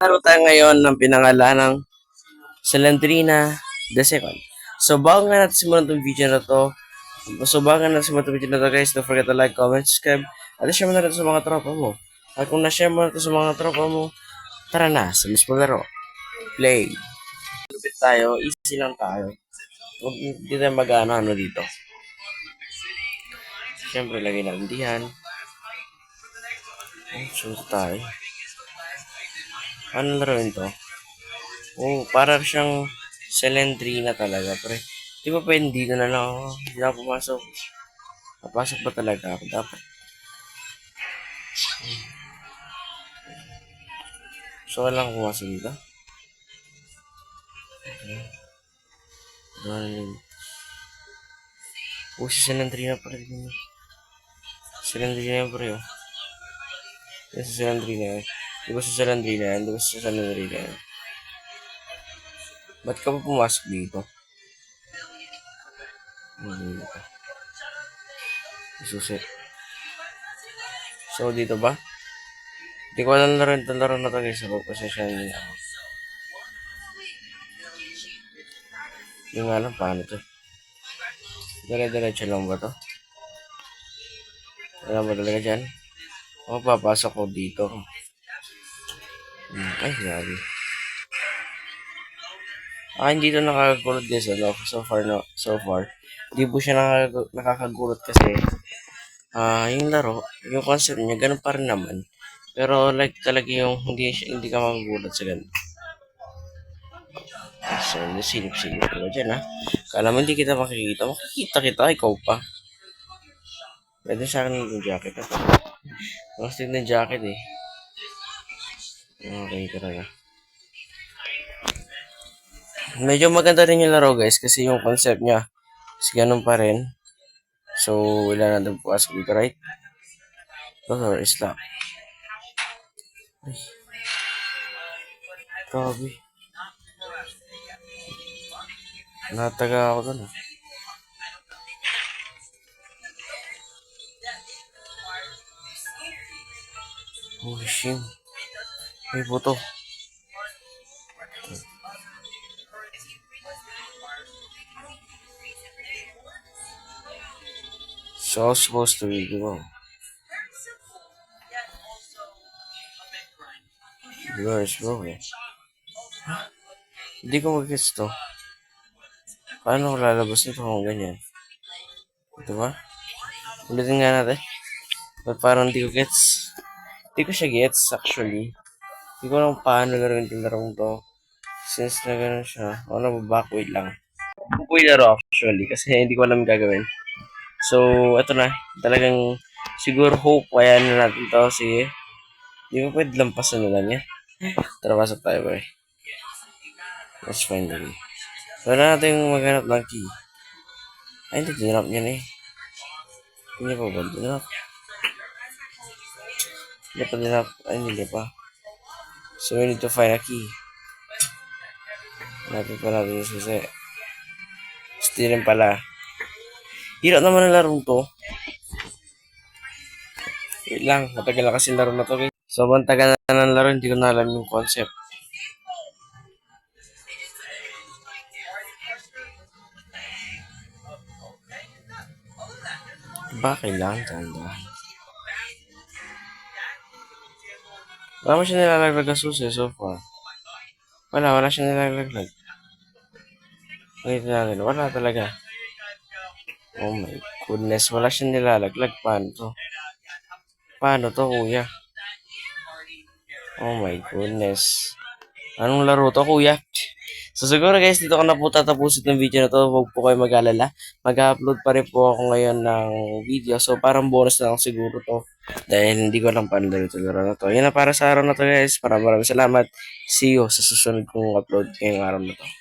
Laro tayo ngayon ng pinangalan ng Salandrina the Second. So, bago nga natin simulan itong video na to, so bago nga natin simulan itong video na to guys, don't forget to like, comment, subscribe, at share mo na rin sa mga tropa mo. At kung na-share mo na sa mga tropa mo, tara na, sa mismo laro. Play. Lupit tayo, easy lang tayo. Huwag hindi tayo mag-ano ano dito. Siyempre, lagay natin diyan. Oh, sunod tayo. Ano laruin to? Oh, para siyang Selendrina talaga, pre. Di ba pwede dito na lang ako? Hindi na pumasok. Napasok ba talaga ako? Dapat. So, wala akong pumasok dito? Okay. Ano Oh, si Selendrina pa rin. yun. Selendrina oh. Yan si Selendrina. Di ba si Selendrina yan? Di ba si Selendrina yan? Ba't ka pa pumasok dito? Hindi dito. Susi. So, dito ba? Hindi ko alam laro ito laro na to guys. Ako kasi siya hindi ako. Hindi nga alam paano to. Dire-diretso lang ba to? Alam mo talaga dyan? Ako papasok ko dito. Ay, grabe. Ah, hindi to nakakagulot guys, ano, so far, no, so far. Hindi po siya nakakag- nakakagulot kasi, ah, yung laro, yung concept niya, ganun pa rin naman. Pero like talaga yung hindi, hindi ka magugulat sa ganun. So, silip-silip ko dyan, ha? Kala mo hindi kita makikita. Makikita kita, ikaw pa. Pwede sa akin yung jacket, ha? Gusto ng jacket, eh. Okay, talaga. Medyo maganda rin yung laro guys kasi yung concept niya is ganun pa rin. So, wala na doon po ask dito, right? Ito, is lock. Grabe. Nataga ako doon. ah. Holy shit. May buto. So I supposed to be, di ba? Yours, bro. eh. Hindi ko mag-gets to. Paano ko lalabas nito kung ganyan? Ito ba? Ulitin nga natin. Ba't parang hindi ko gets? Hindi ko siya gets, actually. Hindi ko alam paano laruin itong larong to. Since na gano'n siya, ako na backway lang. Backway laro actually, kasi hindi ko alam gagawin. So, eto na. Talagang siguro hope kaya na natin to. Sige. Di ba pwede lampasan na lang yan? Tara, pasok tayo, boy. Let's find the key. Wala natin maghanap ng key. Ay, hindi. Dinrop niya na eh. Hindi pa ba? Dinrop. Hindi pa dinrop. Ay, hindi pa. So, we need to find a key. Hanapin pa natin yung susi. Still rin pala. Hirap naman ang larong to. Wait lang, matagal na kasi laro na to. guys. So, ang tagal na ng laro, hindi ko na alam yung concept. Ba, kailangan tanda. Wala mo siya nilalaglag na susi so far. Wala, wala siya nilalaglag. Wait natin, wala talaga. Oh my goodness, wala siyang nilalaglag. Paano to? Paano to, kuya? Oh my goodness. Anong laro to, kuya? So siguro guys, dito ko na po tatapusin ng video na to. Huwag po kayo mag-alala. Mag-upload pa rin po ako ngayon ng video. So parang bonus na lang siguro to. Dahil hindi ko alam paano ito laro na to. Yan na para sa araw na to guys. Maraming maraming salamat. See you sa susunod kong upload ngayong araw na to.